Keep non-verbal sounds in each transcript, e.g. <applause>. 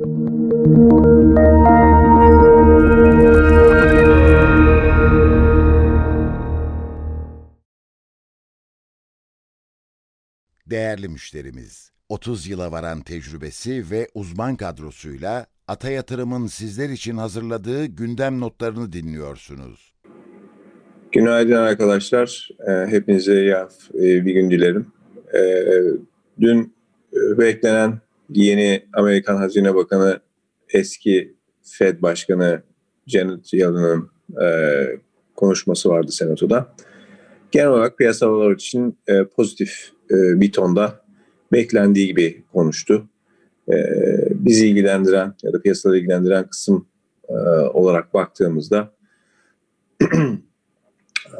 Değerli müşterimiz, 30 yıla varan tecrübesi ve uzman kadrosuyla Ata Yatırım'ın sizler için hazırladığı gündem notlarını dinliyorsunuz. Günaydın arkadaşlar. Ee, Hepinize iyi e, bir gün dilerim. Ee, Dün e, beklenen yeni Amerikan Hazine Bakanı eski Fed Başkanı Janet Yellen'ın e, konuşması vardı Senato'da. Genel olarak piyasalar için e, pozitif e, bir tonda beklendiği gibi konuştu. E, Bizi ilgilendiren ya da piyasaları ilgilendiren kısım e, olarak baktığımızda <clears throat>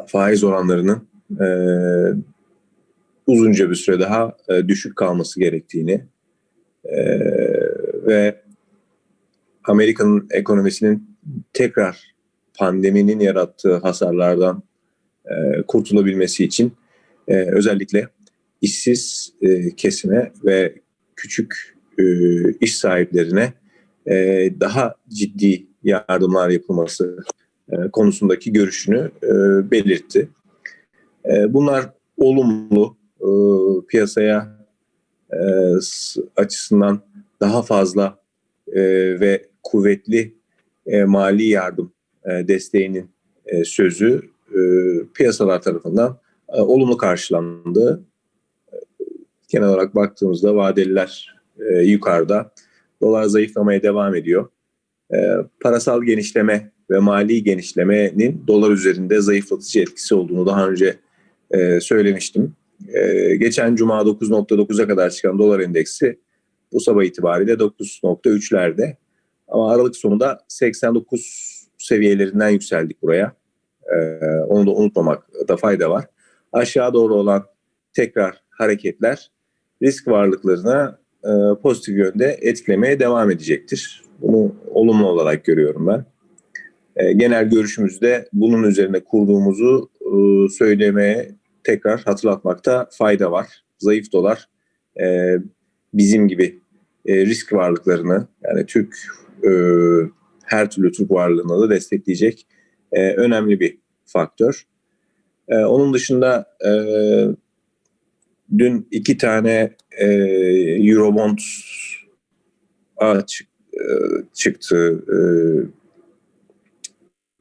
faiz oranlarının e, uzunca bir süre daha e, düşük kalması gerektiğini e, ve Amerika'nın ekonomisinin tekrar pandeminin yarattığı hasarlardan e, kurtulabilmesi için e, özellikle işsiz e, kesime ve küçük e, iş sahiplerine e, daha ciddi yardımlar yapılması e, konusundaki görüşünü e, belirtti. E, bunlar olumlu e, piyasaya e, açısından daha fazla e, ve kuvvetli e, mali yardım desteğinin sözü piyasalar tarafından olumlu karşılandı. E, Genel olarak baktığımızda vadeliler yukarıda, dolar zayıflamaya devam ediyor. Parasal genişleme ve mali genişlemenin dolar üzerinde zayıflatıcı etkisi olduğunu daha önce söylemiştim. E, geçen cuma 9.9'a kadar çıkan dolar endeksi bu sabah itibariyle 9.3'lerde ama Aralık sonunda 89 seviyelerinden yükseldik buraya. E, onu da unutmamakta fayda var. Aşağı doğru olan tekrar hareketler risk varlıklarına e, pozitif yönde etkilemeye devam edecektir. Bunu olumlu olarak görüyorum ben. E, genel görüşümüzde bunun üzerine kurduğumuzu e, söylemeye tekrar hatırlatmakta fayda var. Zayıf dolar e, bizim gibi e, risk varlıklarını yani Türk e, her türlü Türk varlığını da destekleyecek e, önemli bir faktör. E, onun dışında e, dün iki tane e, Eurobond açık e, çıktı e,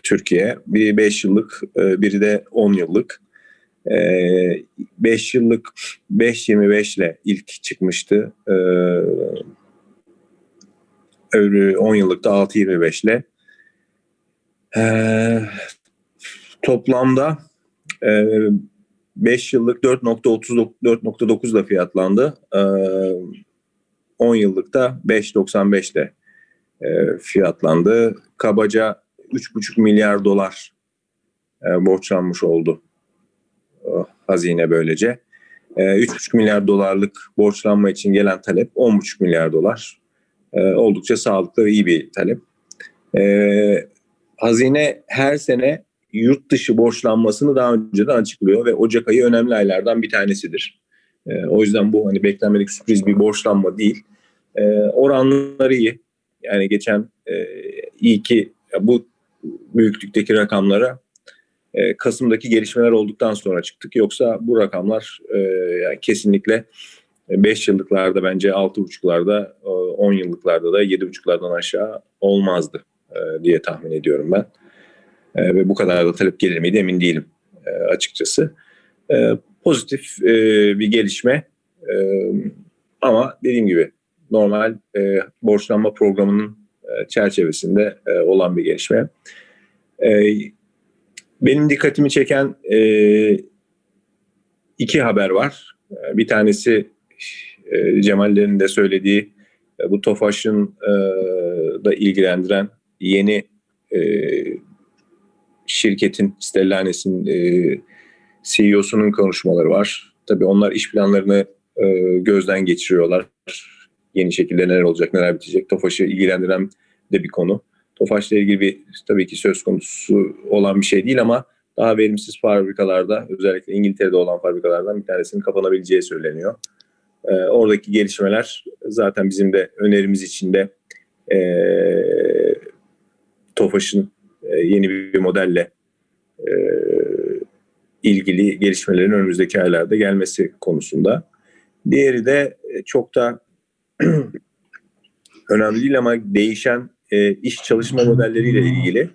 Türkiye. Biri 5 yıllık, e, biri de 10 yıllık. 5 yıllık 5.25 ile ilk çıkmıştı. E, öbürü 10 yıllık da 6.25 ile. E, toplamda e, 5 yıllık 4.39 4.9 ile fiyatlandı. E, 10 yıllık da 5.95 ile e, fiyatlandı. Kabaca 3,5 milyar dolar e, borçlanmış oldu e, hazine böylece. E, 3,5 milyar dolarlık borçlanma için gelen talep 10,5 milyar dolar. E, oldukça sağlıklı ve iyi bir talep. E, hazine her sene yurt dışı borçlanmasını daha önceden açıklıyor ve Ocak ayı önemli aylardan bir tanesidir. O yüzden bu hani beklenmedik sürpriz bir borçlanma değil. Oranları iyi. Yani geçen e, iyi ki bu büyüklükteki rakamlara e, Kasım'daki gelişmeler olduktan sonra çıktık. Yoksa bu rakamlar e, yani kesinlikle 5 yıllıklarda bence 6,5'larda, 10 yıllıklarda da 7,5'lardan aşağı olmazdı e, diye tahmin ediyorum ben. E, ve bu kadar da talep gelir miydi emin değilim e, açıkçası. E, pozitif e, bir gelişme e, ama dediğim gibi normal e, borçlanma programının e, çerçevesinde e, olan bir gelişme. E, benim dikkatimi çeken e, iki haber var. Bir tanesi e, Cemal'lerin de söylediği e, bu TOFAŞ'ın e, da ilgilendiren yeni e, şirketin Stellantis'in e, CEO'sunun konuşmaları var. Tabii onlar iş planlarını e, gözden geçiriyorlar. Yeni şekilde neler olacak, neler bitecek. TOFAŞ'ı ilgilendiren de bir konu. TOFAŞ'la ilgili bir tabii ki söz konusu olan bir şey değil ama daha verimsiz fabrikalarda özellikle İngiltere'de olan fabrikalardan bir tanesinin kapanabileceği söyleniyor. Ee, oradaki gelişmeler zaten bizim de önerimiz içinde e, Tofaş'ın e, yeni bir modelle e, ilgili gelişmelerin önümüzdeki aylarda gelmesi konusunda. Diğeri de e, çok da <clears throat> önemli değil ama değişen e, iş çalışma modelleriyle ilgili.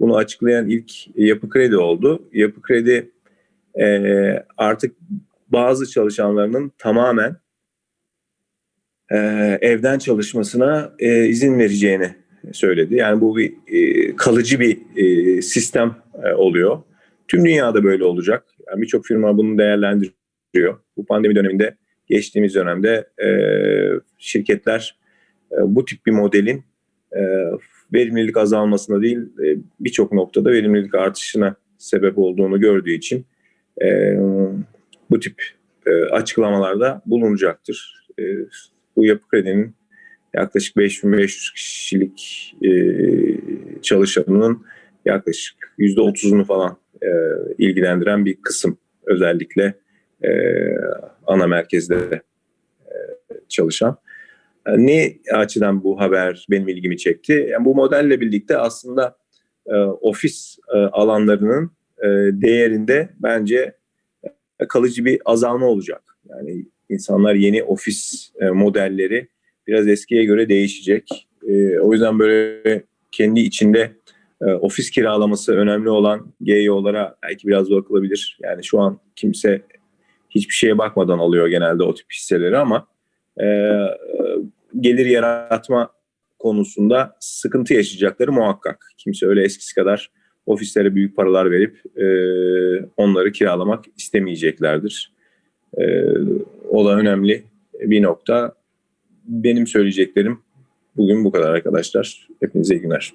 Bunu açıklayan ilk Yapı Kredi oldu. Yapı Kredi e, artık bazı çalışanlarının tamamen e, evden çalışmasına e, izin vereceğini söyledi. Yani bu bir e, kalıcı bir e, sistem e, oluyor. Tüm dünyada böyle olacak. Yani Birçok firma bunu değerlendiriyor. Bu pandemi döneminde, geçtiğimiz dönemde e, şirketler e, bu tip bir modelin e, verimlilik azalmasına değil, e, birçok noktada verimlilik artışına sebep olduğunu gördüğü için e, bu tip e, açıklamalarda bulunacaktır. E, bu yapı kredinin yaklaşık 5500 kişilik e, çalışanının yaklaşık %30'unu falan e, ilgilendiren bir kısım özellikle e, ana merkezde e, çalışan. Yani ne açıdan bu haber benim ilgimi çekti? Yani bu modelle birlikte aslında e, ofis e, alanlarının e, değerinde bence e, kalıcı bir azalma olacak. Yani insanlar yeni ofis e, modelleri biraz eskiye göre değişecek. E, o yüzden böyle kendi içinde e, ofis kiralaması önemli olan GEO'lara belki biraz bakılabilir. Yani şu an kimse hiçbir şeye bakmadan alıyor genelde o tip hisseleri ama e, gelir yaratma konusunda sıkıntı yaşayacakları muhakkak. Kimse öyle eskisi kadar ofislere büyük paralar verip e, onları kiralamak istemeyeceklerdir. E, o da önemli bir nokta. Benim söyleyeceklerim bugün bu kadar arkadaşlar. Hepinize iyi günler.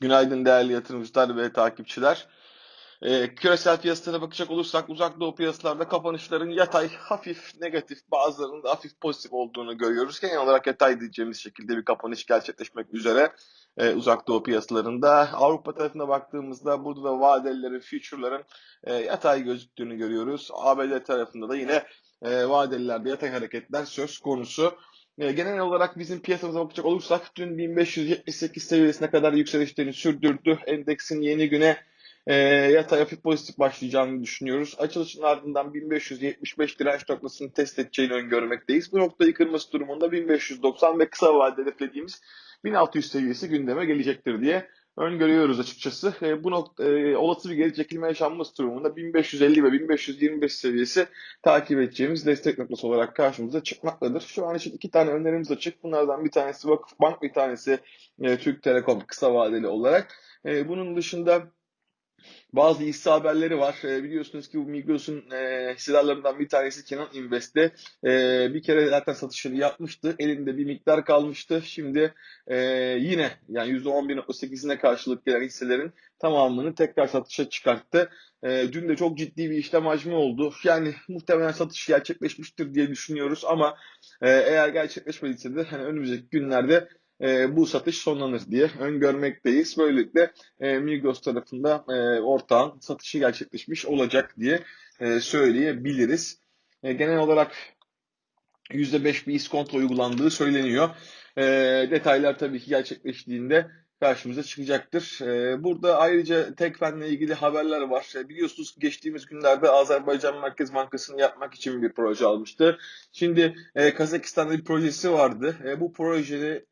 Günaydın değerli yatırımcılar ve takipçiler. Ee, küresel piyasalara bakacak olursak uzak doğu piyasalarda kapanışların yatay, hafif negatif, bazılarının da hafif pozitif olduğunu görüyoruz. Genel olarak yatay diyeceğimiz şekilde bir kapanış gerçekleşmek üzere e, uzak doğu piyasalarında. Avrupa tarafına baktığımızda burada da vadelilerin, future'ların e, yatay gözüktüğünü görüyoruz. ABD tarafında da yine e, vadelilerde yatay hareketler söz konusu. E, genel olarak bizim piyasamıza bakacak olursak dün 1578 seviyesine kadar yükselişlerini sürdürdü. Endeksin yeni güne e, yatay hafif pozitif başlayacağını düşünüyoruz. Açılışın ardından 1575 direnç noktasını test edeceğini öngörmekteyiz. Bu noktayı kırması durumunda 1590 ve kısa vadede hedeflediğimiz 1600 seviyesi gündeme gelecektir diye öngörüyoruz açıkçası. E, bu nokta, e, olası bir geri çekilme yaşanması durumunda 1550 ve 1525 seviyesi takip edeceğimiz destek noktası olarak karşımıza çıkmaktadır. Şu an için iki tane önerimiz açık. Bunlardan bir tanesi Vakıfbank, bir tanesi e, Türk Telekom kısa vadeli olarak. E, bunun dışında bazı hisse haberleri var. E, biliyorsunuz ki bu Migros'un e, hissedarlarından bir tanesi Kenan Invest'te e, bir kere zaten satışını yapmıştı. Elinde bir miktar kalmıştı. Şimdi e, yine yani %11.8'ine karşılık gelen hisselerin tamamını tekrar satışa çıkarttı. E, dün de çok ciddi bir işlem hacmi oldu. Yani muhtemelen satış gerçekleşmiştir diye düşünüyoruz ama e, eğer gerçekleşmediyse de hani önümüzdeki günlerde e, bu satış sonlanır diye öngörmekteyiz. Böylelikle e, Migros tarafında e, ortağın satışı gerçekleşmiş olacak diye e, söyleyebiliriz. E, genel olarak %5 bir iskonto uygulandığı söyleniyor. E, detaylar tabii ki gerçekleştiğinde karşımıza çıkacaktır. Ee, burada ayrıca Tekfen'le ilgili haberler var. Ee, biliyorsunuz geçtiğimiz günlerde Azerbaycan Merkez Bankası'nı yapmak için bir proje almıştı. Şimdi e, Kazakistan'da bir projesi vardı. E, bu projede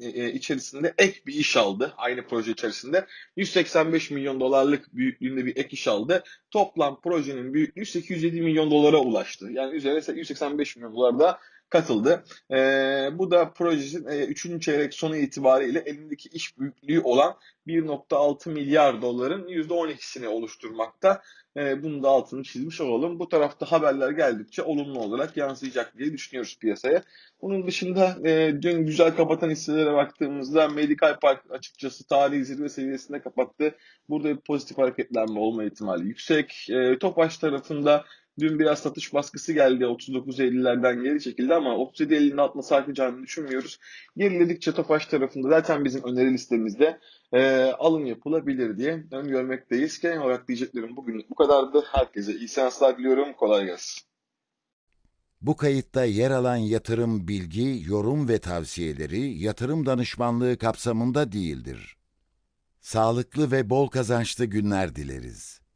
e, içerisinde ek bir iş aldı. Aynı proje içerisinde 185 milyon dolarlık büyüklüğünde bir ek iş aldı. Toplam projenin büyüklüğü 807 milyon dolara ulaştı. Yani üzerine 185 milyon dolar da katıldı. E, bu da projenin e, 3. çeyrek sonu itibariyle elindeki iş büyüklüğü olan 1.6 milyar doların %12'sini oluşturmakta. E, bunu da altını çizmiş olalım. Bu tarafta haberler geldikçe olumlu olarak yansıyacak diye düşünüyoruz piyasaya. Bunun dışında e, dün güzel kapatan hisselere baktığımızda Medical Park açıkçası tarihi zirve seviyesinde kapattı. Burada bir pozitif hareketlenme olma ihtimali yüksek. E, Topaş tarafında Dün biraz satış baskısı geldi. 39.50'lerden geri çekildi ama 37.50'nin altına sarkacağını düşünmüyoruz. Geriledikçe Tofaş tarafında zaten bizim öneri listemizde e, alım yapılabilir diye öngörmekteyiz. Genel olarak diyeceklerim bugün bu kadardı. Herkese iyi seanslar diliyorum. Kolay gelsin. Bu kayıtta yer alan yatırım bilgi, yorum ve tavsiyeleri yatırım danışmanlığı kapsamında değildir. Sağlıklı ve bol kazançlı günler dileriz.